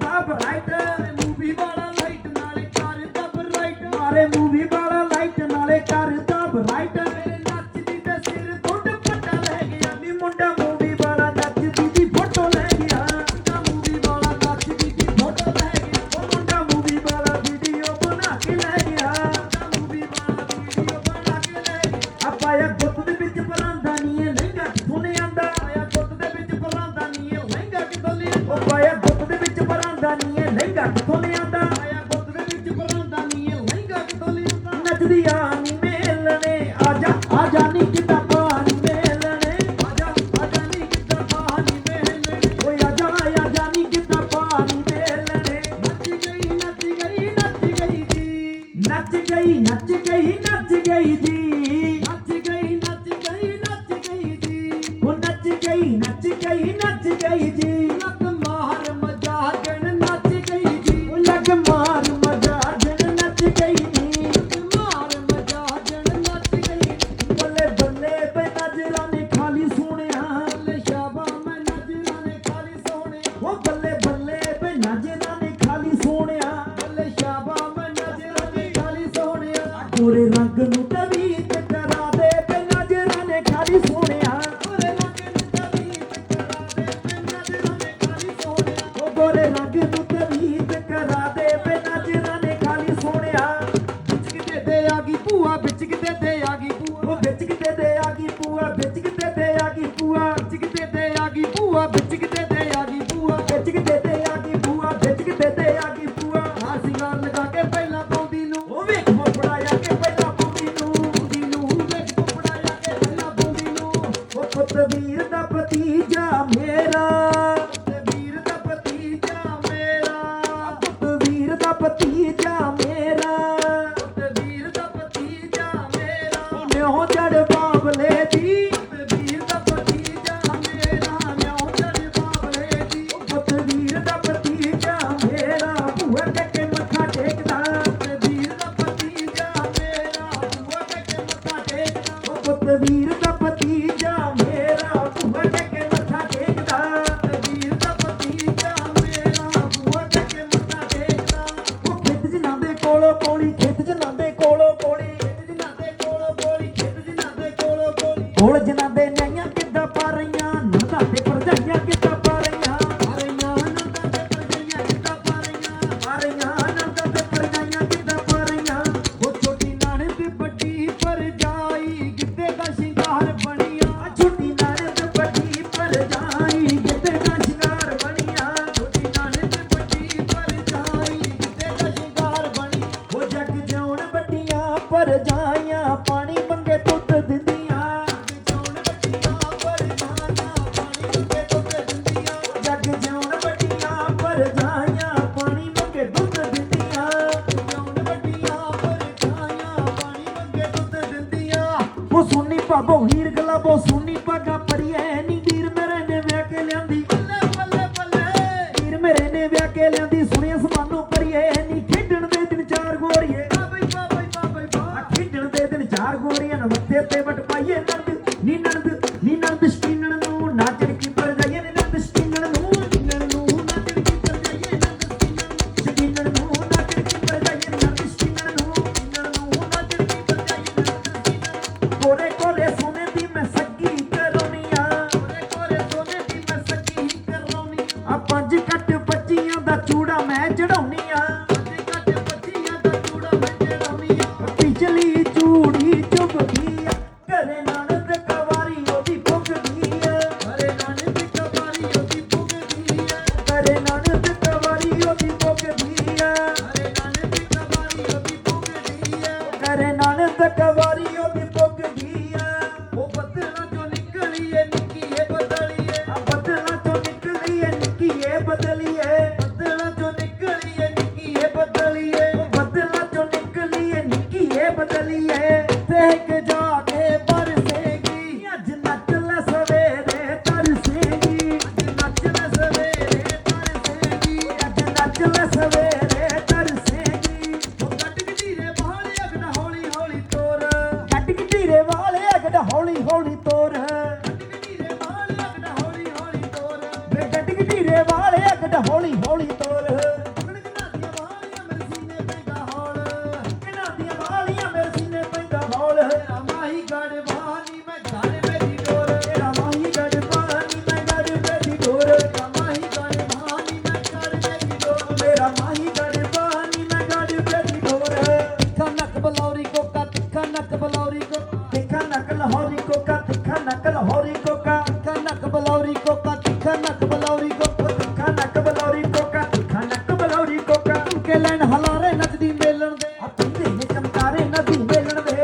Aber ਜੀ ਉਹ ਮੇਰਾ ਨਿਉ ਜੜ ਬਾਬਲੇ ਦੀ ಪ್ರೇಮ ਭੁਗਦੀ ਆ ਘਰੇ ਨਾਨਕ ਕਵਾਰੀ ਕੋਕਾ, ਤਿੱਖਾ ਨੱਕ ਬਲੌਰੀ ਕੋਕਾ, ਤਿੱਖਾ ਨੱਕ ਬਲੌਰੀ ਕੋਕਾ, ਤਿੱਖਾ ਨੱਕ ਬਲੌਰੀ ਕੋਕਾ, ਤਿੱਖਾ ਨੱਕ ਬਲੌਰੀ ਕੋਕਾ। ਤੁਮਕੇ ਲੈਣ ਹਲਾਰੇ ਨੱਚਦੀ ਮੇਲਣ ਦੇ, ਹੱਥੀਂ ਦੇ ਚਮਕਾਰੇ ਨਦੀ ਮੇਲਣ ਦੇ।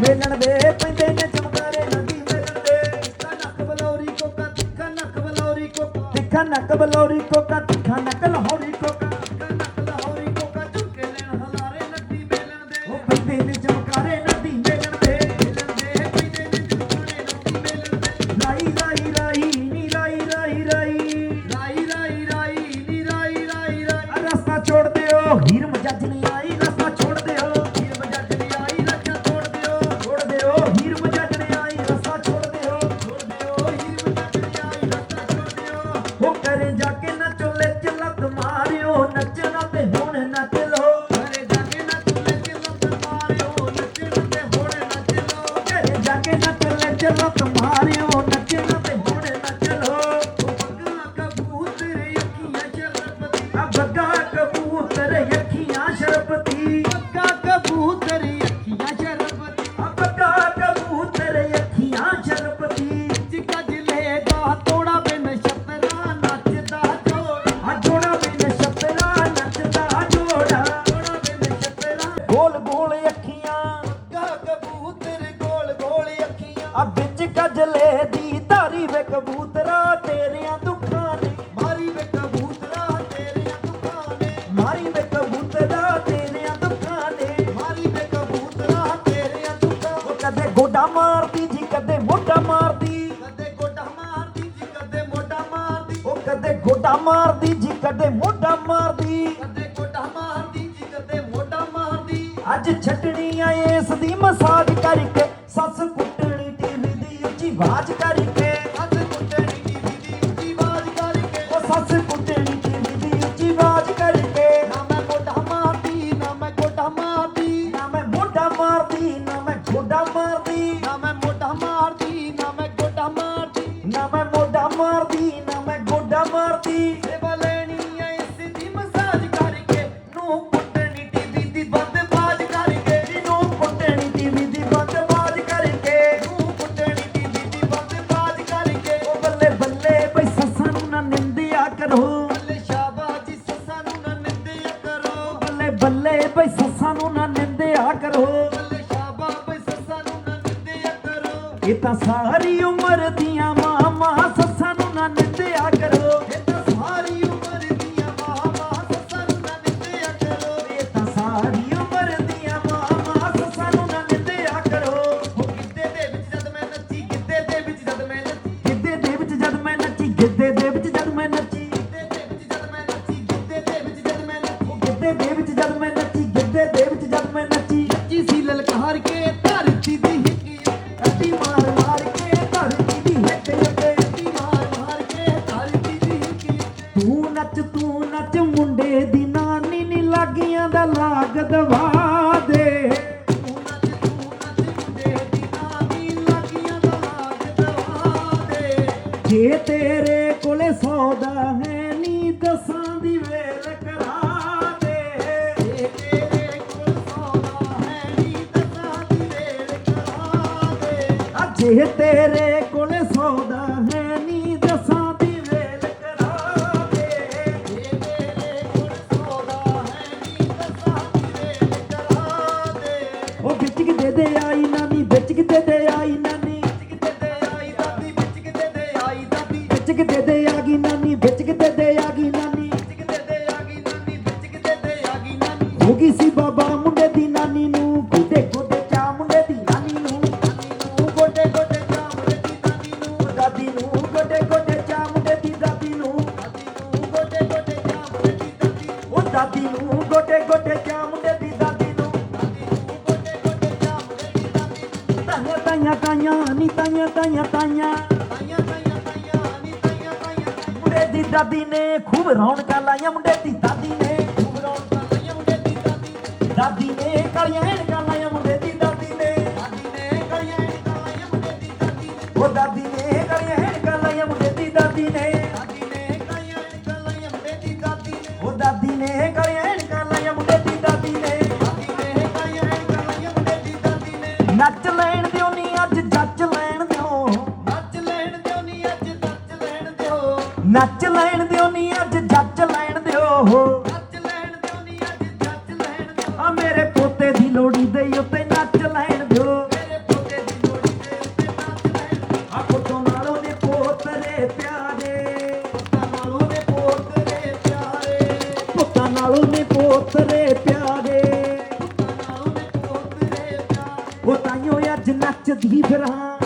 ਮੇਲਣ ਦੇ, ਪੈਂਦੇ ਨੇ ਚਮਕਾਰੇ ਨਦੀ ਮੇਲਣ ਦੇ। ਤਿੱਖਾ ਨੱਕ ਬਲੌਰੀ ਕੋਕਾ, ਤਿੱਖਾ ਨੱਕ ਬਲੌਰੀ ਕੋਕਾ। ਤਿੱਖਾ ਨੱਕ ਬਲੌਰੀ ਕੋਕਾ, ਤਿੱਖਾ ਨੱਕ ਜਨਤ ਮਾਰਿਆ ਮਾਰਦੀ ਜੀ ਕਦੇ ਮੋਢਾ ਮਾਰਦੀ। ਕਦੇ ਗੋਡਾ ਮਾਰਦੀ ਜੀ ਕਦੇ ਮੋਢਾ ਮਾਰਦੀ। ਅੱਜ ਛੱਡਣੀ ਆ ਇਸ ਦੀ ਮਸਾਜ ਕਰਕੇ ਨੱਚੀ ਨੱਚੀ ਸੀ ਲਲਕਾਰ ਕੇ ਧਰਤੀ ਦੀ ਹਿੱਕ ਅੱਡੀ ਮਾਰ ਮਾਰ ਕੇ ਧਰਤੀ ਦੀ ਹਿੱਕ ਅੱਡੀ ਮਾਰ ਮਾਰ ਕੇ ਧਰਤੀ ਦੀ ਹਿੱਕ ਤੂੰ ਨੱਚ ਤੂੰ ਨੱਚ, ਮੁੰਡੇ ਦੀ ਨਾਨੀ ਨੀ ਲਾਗੀਆਂ ਦਾ ਲਾਗ ਦਵਾ ਦੇ। ਜੇ ਤੇਰੇ ਕੋਲੇ ਸੌਦਾ ਹੈ ਨੀ, ਦਸਾਂ ਦੀ mi gente ਦਾਦੀ ਨੇ ਖੂਬ ਰੌਣਕਾਂ ਲਾਈਆਂ ਮੁੰਡੇ ਦੀ ਦਾਦੀ ਨੇ। ਖੂਬ ਰੌਣਕਾਂ ਲਾਈਆਂ ਮੁੰਡੇ ਦੀ ਦਾਦੀ ਦਾਦੀ ਨੇ ਕਾਲੀਆਂ ਐਨਕਾਂ ਨੱਚ ਲੈਣ ਦਿਓ ਨੀ ਅੱਜ ਜੱਜ ਲੈਣ ਦਿਓ। ਹੋ ਨੱਚ ਲੈਣ ਦਿਓ ਨੀ ਅੱਜ ਜੱਜ ਲੈਣ ਦਿਓ। ਆ ਮੇਰੇ ਪੋਤੇ ਦੀ ਲੋੜੀ ਦੇ ਉੱਤੇ ਨੱਚ ਲੈਣ ਦਿਓ। ਮੇਰੇ ਪੋਤੇ ਦੀ ਲੋੜੀ ਦੇ ਉੱਤੇ ਨੱਚ ਲੈਣ ਆ ਪੁੱਤੋਂ ਨਾਲੋਂ ਨੇ ਪੋਤਰੇ ਪਿਆਰੇ। ਪੁੱਤਾਂ ਨਾਲੋਂ ਨੇ ਪੋਤਰੇ ਪਿਆਰੇ। ਪੁੱਤਾਂ ਨਾਲੋਂ ਨੇ ਪੋਤਰੇ ਪਿਆਰੇ। ਪੁੱਤਾਂ ਨਾਲੋਂ ਨੇ ਪੋਤਰੇ ਪਿਆਰੇ। ਉਹ ਤਾਈਓ ਅੱਜ ਨੱਚਦੀ ਫਿਰਾਂ।